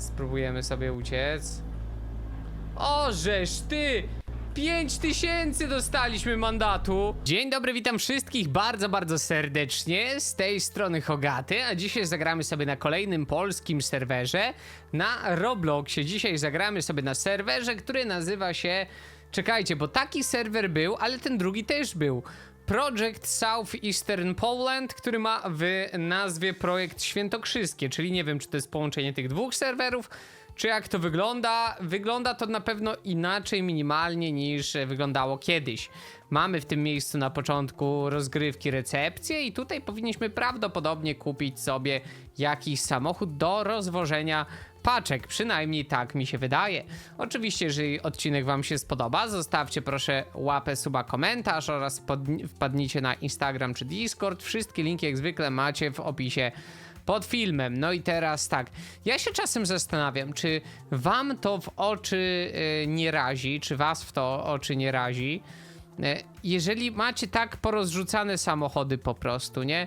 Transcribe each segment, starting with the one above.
Spróbujemy sobie uciec. O, żeż ty! 5 tysięcy dostaliśmy mandatu. Dzień dobry, witam wszystkich bardzo, bardzo serdecznie. Z tej strony Hogaty, a dzisiaj zagramy sobie na kolejnym polskim serwerze na Robloxie. Dzisiaj zagramy sobie na serwerze, który nazywa się. Czekajcie, bo taki serwer był, ale ten drugi też był. Project South Eastern Poland, który ma w nazwie Projekt Świętokrzyskie, czyli nie wiem, czy to jest połączenie tych dwóch serwerów, czy jak to wygląda? Wygląda to na pewno inaczej minimalnie niż wyglądało kiedyś. Mamy w tym miejscu na początku rozgrywki recepcję i tutaj powinniśmy prawdopodobnie kupić sobie jakiś samochód do rozwożenia paczek, przynajmniej tak mi się wydaje. Oczywiście, jeżeli odcinek Wam się spodoba, zostawcie proszę łapę, suba, komentarz oraz wpadnijcie na Instagram czy Discord. Wszystkie linki jak zwykle macie w opisie pod filmem. No i teraz tak, ja się czasem zastanawiam, czy wam to w oczy y, nie razi, czy was w to oczy nie razi, y, jeżeli macie tak porozrzucane samochody po prostu, nie?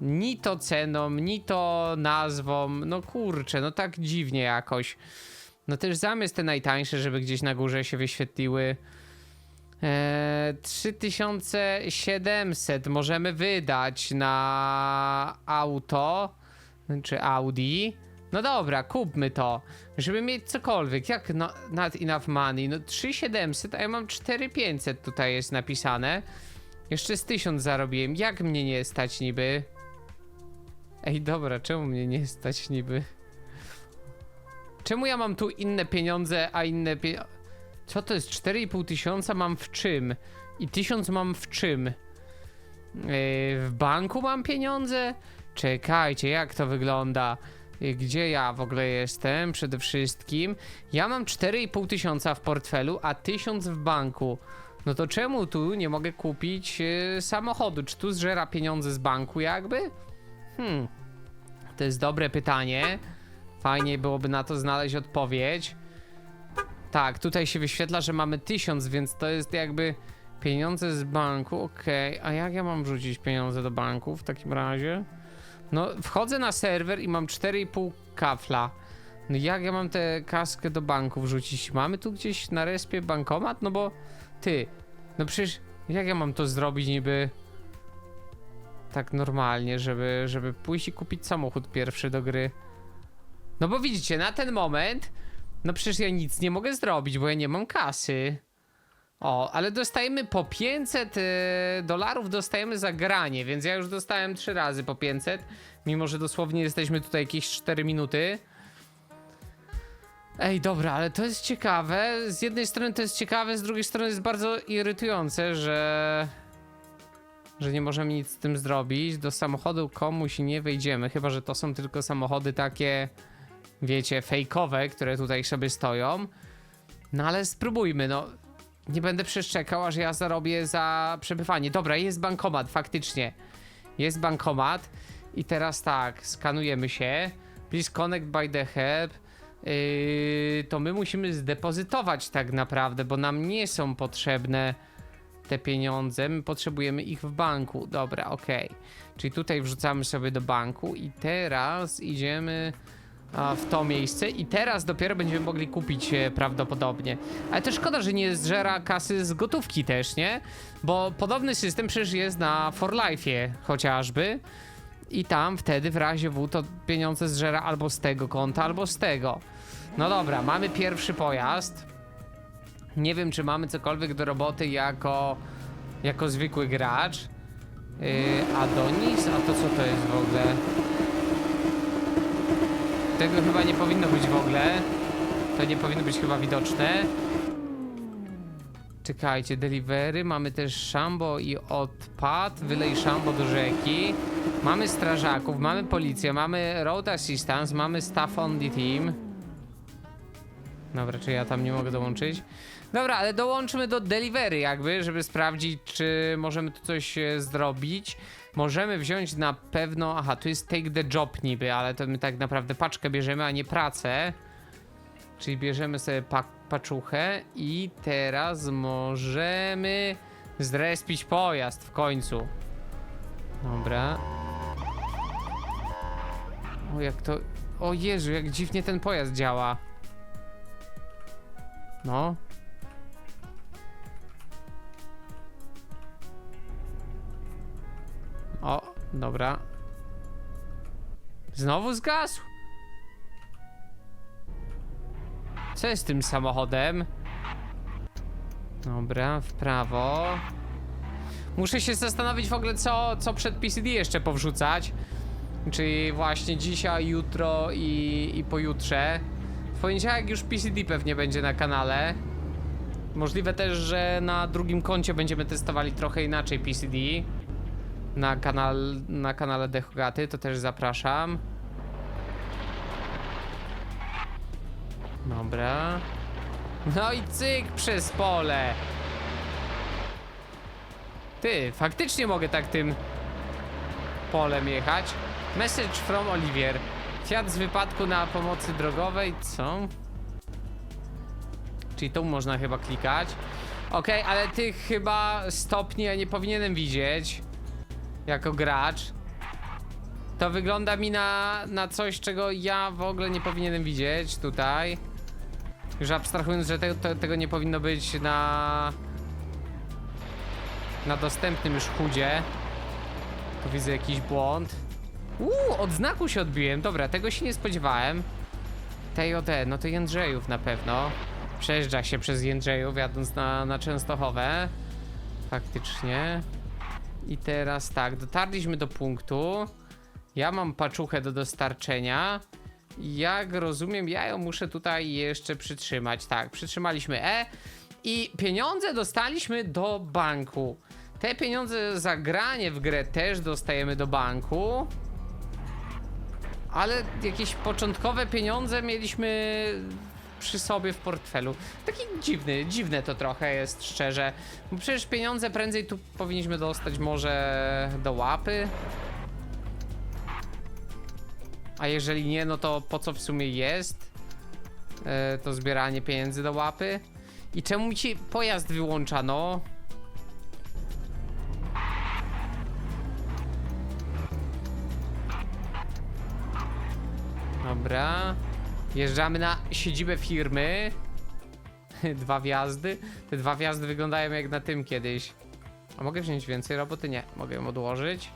Ni to ceną, ni to nazwą, no kurczę, no tak dziwnie jakoś. No też zamiast te najtańsze, żeby gdzieś na górze się wyświetliły. Eee, 3700 możemy wydać na auto czy Audi. No dobra, kupmy to, żeby mieć cokolwiek. Jak no, not enough money? No 3700, a ja mam 4500 tutaj jest napisane. Jeszcze z 1000 zarobiłem. Jak mnie nie stać niby? Ej, dobra, czemu mnie nie stać niby? Czemu ja mam tu inne pieniądze, a inne pie... Co to jest? 4,5 tysiąca mam w czym? I 1000 mam w czym? Yy, w banku mam pieniądze? Czekajcie, jak to wygląda? Yy, Gdzie ja w ogóle jestem? Przede wszystkim. Ja mam 4,5 tysiąca w portfelu, a 1000 w banku. No to czemu tu nie mogę kupić yy, samochodu? Czy tu zżera pieniądze z banku jakby? Hmm. To jest dobre pytanie. Fajnie byłoby na to znaleźć odpowiedź. Tak, tutaj się wyświetla, że mamy 1000, więc to jest jakby pieniądze z banku. Okej, a jak ja mam wrzucić pieniądze do banku w takim razie? No, wchodzę na serwer i mam 4,5 kafla. No jak ja mam tę kaskę do banku wrzucić? Mamy tu gdzieś na respie bankomat? No bo ty, no przecież jak ja mam to zrobić niby tak normalnie, żeby, żeby pójść i kupić samochód pierwszy do gry? No bo widzicie, na ten moment, no przecież ja nic nie mogę zrobić, bo ja nie mam kasy. O, ale dostajemy po 500 e, dolarów, dostajemy za granie, więc ja już dostałem 3 razy po 500, mimo że dosłownie jesteśmy tutaj jakieś 4 minuty. Ej, dobra, ale to jest ciekawe. Z jednej strony to jest ciekawe, z drugiej strony jest bardzo irytujące, że że nie możemy nic z tym zrobić. Do samochodu komuś nie wejdziemy, chyba że to są tylko samochody takie, wiecie, fejkowe, które tutaj sobie stoją. No ale spróbujmy, no. Nie będę przeszczekał, aż ja zarobię za przebywanie. Dobra, jest bankomat, faktycznie. Jest bankomat. I teraz tak, skanujemy się. Please connect by the help. Yy, to my musimy zdepozytować tak naprawdę, bo nam nie są potrzebne te pieniądze. My potrzebujemy ich w banku. Dobra, okej. Czyli tutaj wrzucamy sobie do banku i teraz idziemy w to miejsce i teraz dopiero będziemy mogli kupić e, prawdopodobnie. Ale to szkoda, że nie zżera kasy z gotówki też, nie? Bo podobny system przecież jest na For Life'ie chociażby. I tam wtedy w razie W to pieniądze zżera albo z tego konta, albo z tego. No dobra, mamy pierwszy pojazd. Nie wiem, czy mamy cokolwiek do roboty jako, jako zwykły gracz. Yy, Adonis? A to co to jest w ogóle? Tego chyba nie powinno być w ogóle. To nie powinno być chyba widoczne. Czekajcie, delivery, mamy też szambo i odpad, wylej szambo do rzeki. Mamy strażaków, mamy policję, mamy road assistance, mamy staff on the team. Dobra, czy ja tam nie mogę dołączyć? Dobra, ale dołączmy do delivery jakby, żeby sprawdzić, czy możemy tu coś e, zrobić. Możemy wziąć na pewno... Aha, tu jest take the job niby, ale to my tak naprawdę paczkę bierzemy, a nie pracę. Czyli bierzemy sobie pa paczuchę i teraz możemy zrespić pojazd w końcu. Dobra. O, jak to... O Jezu, jak dziwnie ten pojazd działa. No. Dobra. Znowu zgasł? Co jest z tym samochodem? Dobra, w prawo. Muszę się zastanowić w ogóle, co, co przed PCD jeszcze powrzucać. Czyli właśnie dzisiaj, jutro i, i pojutrze. W poniedziałek już PCD pewnie będzie na kanale. Możliwe też, że na drugim koncie będziemy testowali trochę inaczej PCD. Na, kanal, na kanale Dehogaty, to też zapraszam. Dobra. No i cyk przez pole. Ty, faktycznie mogę tak tym polem jechać. Message from Olivier. Fiat z wypadku na pomocy drogowej, co? Czyli tu można chyba klikać. Okej, ale tych chyba stopni ja nie powinienem widzieć. Jako gracz. To wygląda mi na, na coś, czego ja w ogóle nie powinienem widzieć tutaj. Już abstrahując, że te, te, tego nie powinno być na... Na dostępnym już chudzie. Tu widzę jakiś błąd. Uuu, od znaku się odbiłem. Dobra, tego się nie spodziewałem. TJD, no to Jędrzejów na pewno. Przejeżdża się przez Jędrzejów, jadąc na, na Częstochowę. Faktycznie. I teraz tak, dotarliśmy do punktu. Ja mam paczuchę do dostarczenia. Jak rozumiem, ja ją muszę tutaj jeszcze przytrzymać. Tak, przytrzymaliśmy E. I pieniądze dostaliśmy do banku. Te pieniądze za granie w grę też dostajemy do banku. Ale jakieś początkowe pieniądze mieliśmy przy sobie w portfelu. Taki dziwny, dziwne to trochę jest, szczerze. Bo przecież pieniądze prędzej tu powinniśmy dostać może do łapy. A jeżeli nie, no to po co w sumie jest e, to zbieranie pieniędzy do łapy? I czemu mi ci pojazd wyłączano? Dobra. Wjeżdżamy na siedzibę firmy. Dwa wjazdy. Te dwa wjazdy wyglądają jak na tym kiedyś. A mogę wziąć więcej roboty? Nie, mogę ją odłożyć.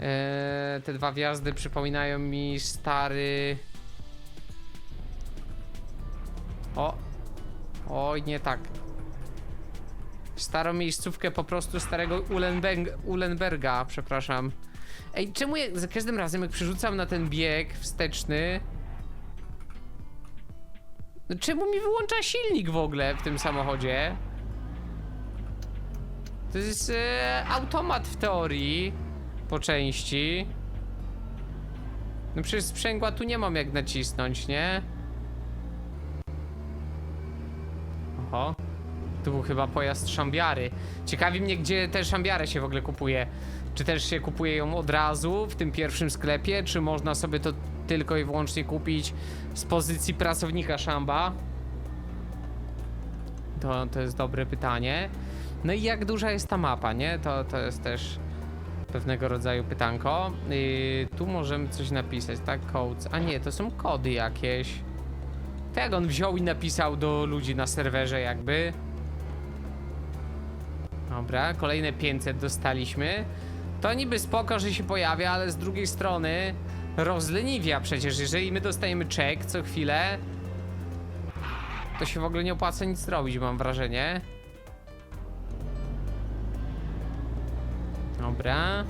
Eee, te dwa wjazdy przypominają mi stary. O! Oj, nie tak. Starą miejscówkę po prostu starego Ulenbeng Ulenberga, przepraszam. Ej, czemu ja za każdym razem jak przerzucam na ten bieg wsteczny czemu mi wyłącza silnik w ogóle w tym samochodzie? To jest e, automat w teorii po części. No przecież sprzęgła tu nie mam jak nacisnąć, nie? Oho. Tu był chyba pojazd szambiary. Ciekawi mnie, gdzie tę szambiarę się w ogóle kupuje. Czy też się kupuje ją od razu w tym pierwszym sklepie, czy można sobie to tylko i wyłącznie kupić z pozycji pracownika szamba? To, to jest dobre pytanie. No i jak duża jest ta mapa, nie? To, to jest też pewnego rodzaju pytanko. Yy, tu możemy coś napisać, tak? Codes. A nie, to są kody jakieś. To jak on wziął i napisał do ludzi na serwerze jakby. Dobra, kolejne 500 dostaliśmy. To niby spoko, że się pojawia, ale z drugiej strony rozleniwia przecież. Jeżeli my dostajemy czek co chwilę, to się w ogóle nie opłaca nic zrobić, mam wrażenie. Dobra.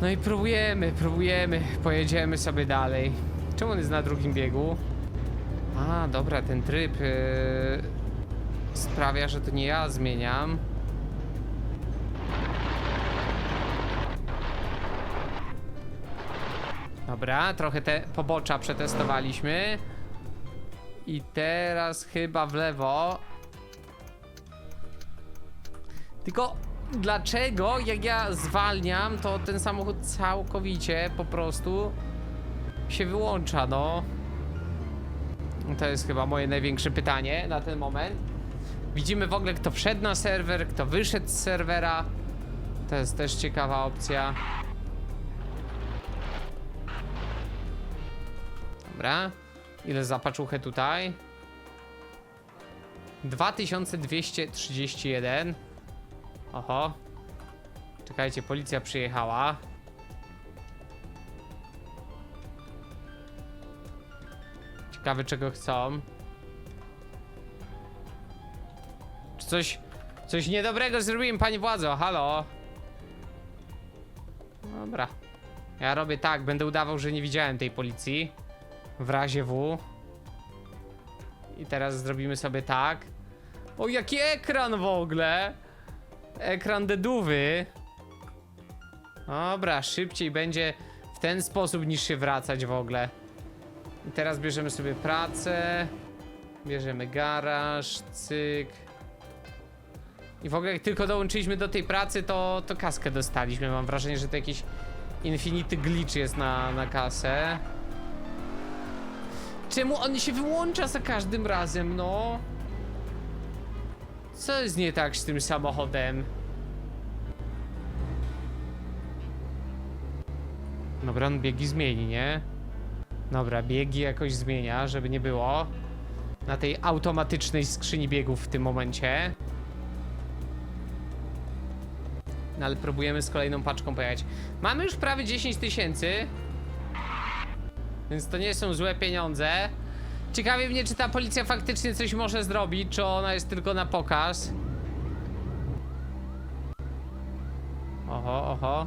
No i próbujemy, próbujemy. Pojedziemy sobie dalej. Czemu on jest na drugim biegu? A, dobra, ten tryb yy, sprawia, że to nie ja zmieniam. Dobra, trochę te pobocza przetestowaliśmy. I teraz chyba w lewo. Tylko dlaczego jak ja zwalniam, to ten samochód całkowicie po prostu się wyłącza, no. To jest chyba moje największe pytanie na ten moment. Widzimy w ogóle kto wszedł na serwer, kto wyszedł z serwera. To jest też ciekawa opcja. Dobra. Ile za paczuchę tutaj? 2231. Oho. Czekajcie, policja przyjechała. Ciekawe czego chcą. Czy coś... Coś niedobrego zrobiłem, pani władzo, halo? Dobra. Ja robię tak, będę udawał, że nie widziałem tej policji. W razie W. I teraz zrobimy sobie tak. O, jaki ekran w ogóle! Ekran dedówy. Dobra, szybciej będzie w ten sposób niż się wracać w ogóle. I teraz bierzemy sobie pracę. Bierzemy garaż, cyk. I w ogóle jak tylko dołączyliśmy do tej pracy, to, to kaskę dostaliśmy. Mam wrażenie, że to jakiś infinity glitch jest na, na kasę. Czemu on się wyłącza za każdym razem, no? Co jest nie tak z tym samochodem? Dobra, on biegi zmieni, nie? Dobra, biegi jakoś zmienia, żeby nie było. Na tej automatycznej skrzyni biegów w tym momencie. No ale próbujemy z kolejną paczką pojechać. Mamy już prawie 10 tysięcy. Więc to nie są złe pieniądze. Ciekawie mnie, czy ta policja faktycznie coś może zrobić, czy ona jest tylko na pokaz. Oho, oho.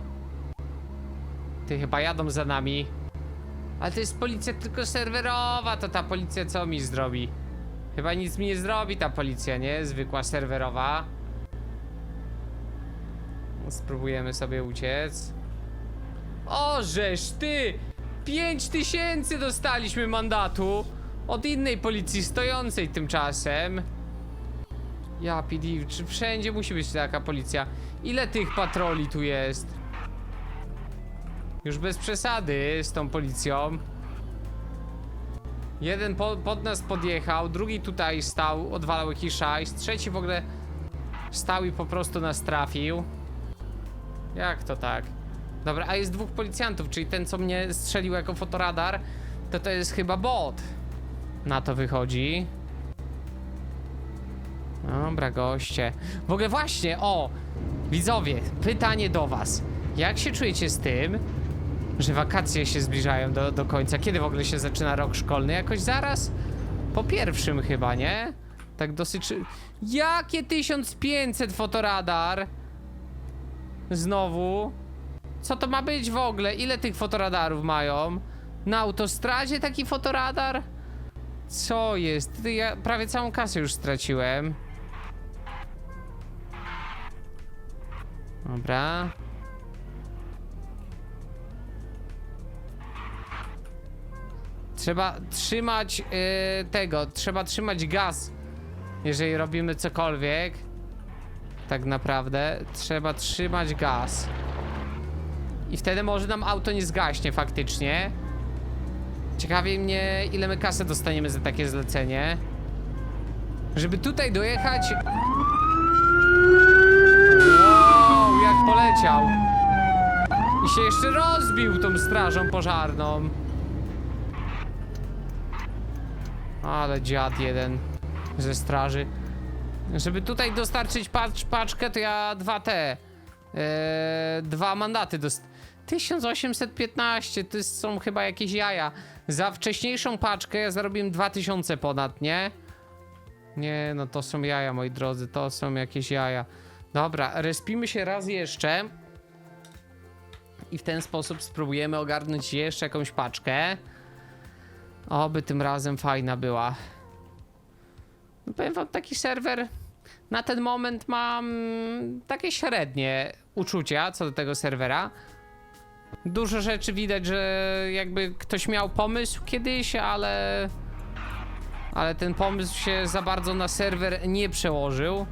Ty chyba jadą za nami. Ale to jest policja tylko serwerowa, to ta policja co mi zrobi? Chyba nic mi nie zrobi ta policja, nie? Zwykła serwerowa. Spróbujemy sobie uciec. O, żeż ty! 5 tysięcy dostaliśmy mandatu od innej policji stojącej tymczasem. Ja, PD, czy wszędzie musi być taka policja? Ile tych patroli tu jest? Już bez przesady z tą policją. Jeden po, pod nas podjechał, drugi tutaj stał, odwalał jakiś szajs, trzeci w ogóle stał i po prostu nas trafił. Jak to tak? Dobra, a jest dwóch policjantów, czyli ten, co mnie strzelił jako fotoradar, to to jest chyba bot. Na to wychodzi. Dobra, goście. W ogóle właśnie, o! Widzowie, pytanie do was. Jak się czujecie z tym, że wakacje się zbliżają do, do końca? Kiedy w ogóle się zaczyna rok szkolny? Jakoś zaraz? Po pierwszym chyba, nie? Tak dosyć... Jakie 1500 fotoradar? Znowu? Co to ma być w ogóle? Ile tych fotoradarów mają? Na autostradzie taki fotoradar? Co jest? Ja prawie całą kasę już straciłem. Dobra. Trzeba trzymać yy, tego, trzeba trzymać gaz, jeżeli robimy cokolwiek. Tak naprawdę trzeba trzymać gaz. I wtedy może nam auto nie zgaśnie faktycznie. Ciekawie mnie, ile my kasę dostaniemy za takie zlecenie. Żeby tutaj dojechać... Wow, jak poleciał. I się jeszcze rozbił tą strażą pożarną. Ale dziad jeden ze straży. Żeby tutaj dostarczyć pacz, paczkę, to ja dwa te. Eee, dwa mandaty dost... 1815, to są chyba jakieś jaja. Za wcześniejszą paczkę ja zarobiłem 2000 ponad, nie? Nie, no to są jaja, moi drodzy, to są jakieś jaja. Dobra, respimy się raz jeszcze. I w ten sposób spróbujemy ogarnąć jeszcze jakąś paczkę. Oby tym razem fajna była. No powiem wam, taki serwer na ten moment mam takie średnie uczucia co do tego serwera. Dużo rzeczy widać, że jakby ktoś miał pomysł kiedyś, ale. Ale ten pomysł się za bardzo na serwer nie przełożył.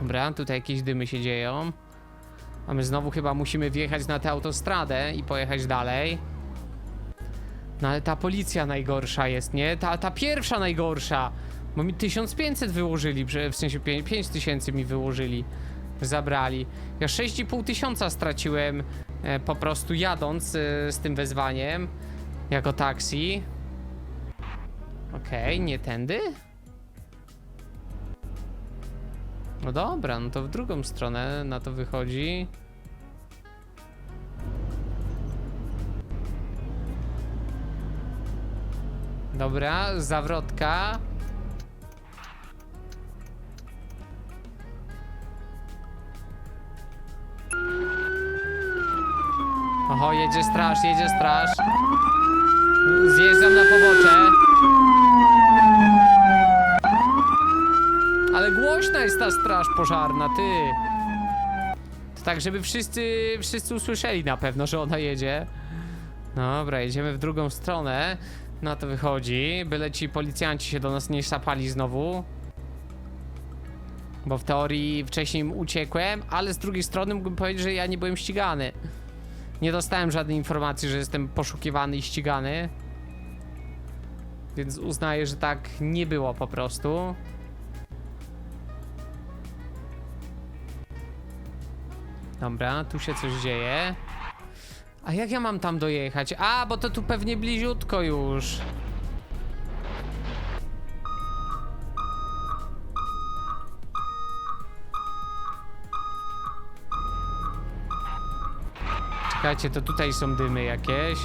Dobra, tutaj jakieś dymy się dzieją. A my znowu chyba musimy wjechać na tę autostradę i pojechać dalej. No ale ta policja najgorsza jest, nie? Ta, ta pierwsza najgorsza. Bo mi 1500 wyłożyli, w sensie 5000 mi wyłożyli. Zabrali. Ja 6,5 tysiąca straciłem e, po prostu jadąc e, z tym wezwaniem jako taksi. Okej, nie tędy? No dobra, no to w drugą stronę na to wychodzi. Dobra, zawrotka. Oho, jedzie straż, jedzie straż. Zjeżdżam na pobocze. Ale głośna jest ta straż pożarna, ty. To tak, żeby wszyscy, wszyscy usłyszeli na pewno, że ona jedzie. Dobra, jedziemy w drugą stronę. Na to wychodzi. Byle ci policjanci się do nas nie sapali znowu. Bo w teorii wcześniej uciekłem, ale z drugiej strony mógłbym powiedzieć, że ja nie byłem ścigany. Nie dostałem żadnej informacji, że jestem poszukiwany i ścigany. Więc uznaję, że tak nie było po prostu. Dobra, tu się coś dzieje. A jak ja mam tam dojechać? A, bo to tu pewnie bliziutko już. Czekajcie, to tutaj są dymy jakieś.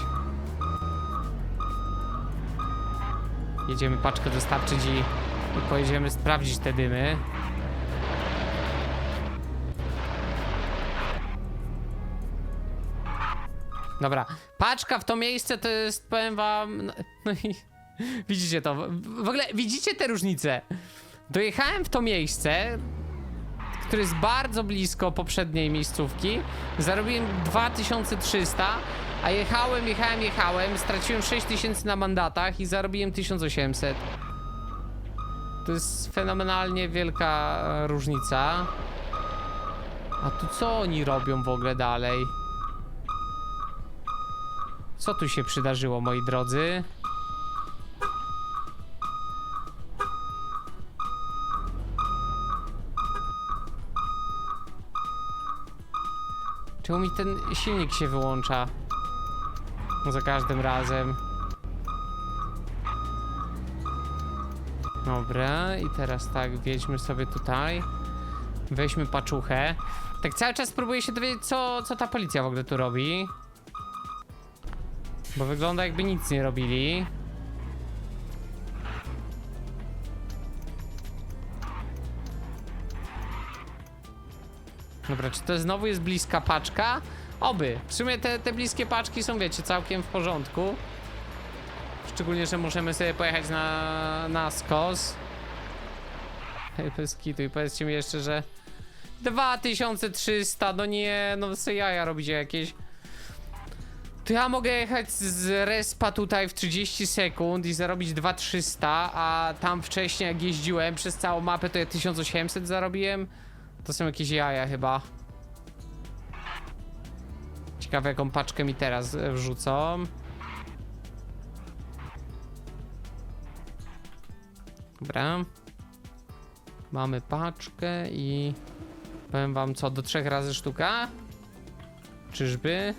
Jedziemy paczkę dostarczyć i, i pojedziemy sprawdzić te dymy. Dobra, paczka w to miejsce to jest, powiem wam, no, no i widzicie to, w w ogóle widzicie te różnice? Dojechałem w to miejsce, które jest bardzo blisko poprzedniej miejscówki, zarobiłem 2300, a jechałem, jechałem, jechałem, straciłem 6000 na mandatach i zarobiłem 1800. To jest fenomenalnie wielka e, różnica. A tu co oni robią w ogóle dalej? Co tu się przydarzyło, moi drodzy? Czemu mi ten silnik się wyłącza? Za każdym razem. Dobra, i teraz tak, wjedźmy sobie tutaj. Weźmy paczuchę. Tak cały czas próbuję się dowiedzieć, co, co ta policja w ogóle tu robi. Bo wygląda jakby nic nie robili. Dobra, czy to znowu jest bliska paczka? Oby. W sumie te, te bliskie paczki są, wiecie, całkiem w porządku. Szczególnie, że możemy sobie pojechać na, na skos. Bez kitu. I powiedzcie mi jeszcze, że 2300, no nie, no co jaja robicie jakieś. To ja mogę jechać z respa tutaj w 30 sekund i zarobić 2300, a tam wcześniej jak jeździłem przez całą mapę to ja 1800 zarobiłem. To są jakieś jaja chyba. Ciekawe jaką paczkę mi teraz wrzucą. Dobra. Mamy paczkę i powiem wam co, do trzech razy sztuka? Czyżby?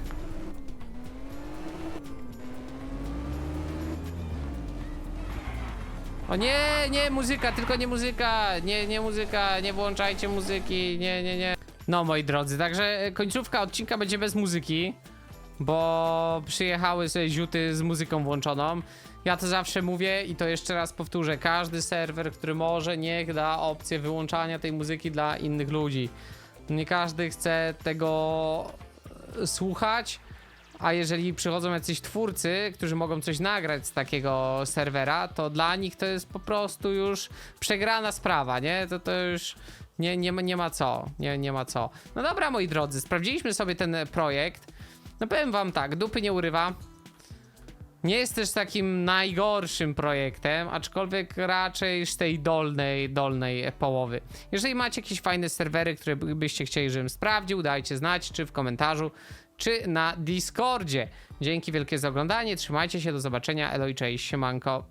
O nie, nie, muzyka, tylko nie muzyka, nie, nie muzyka, nie włączajcie muzyki, nie, nie, nie. No moi drodzy, także końcówka odcinka będzie bez muzyki, bo przyjechały sobie ziuty z muzyką włączoną. Ja to zawsze mówię i to jeszcze raz powtórzę, każdy serwer, który może, niech da opcję wyłączania tej muzyki dla innych ludzi. Nie każdy chce tego e, słuchać, a jeżeli przychodzą jacyś twórcy, którzy mogą coś nagrać z takiego serwera, to dla nich to jest po prostu już przegrana sprawa, nie? To to już nie, nie, ma- nie ma co, nie, nie ma co. No dobra, moi drodzy, sprawdziliśmy sobie ten projekt. No powiem wam tak, dupy nie urywa. Nie jest też takim najgorszym projektem, aczkolwiek raczej z tej dolnej, dolnej połowy. Jeżeli macie jakieś fajne serwery, które by- byście chcieli, żebym sprawdził, dajcie znać, czy w komentarzu, czy na Discordzie. Dzięki wielkie za oglądanie, trzymajcie się, do zobaczenia, elo i cześć, siemanko.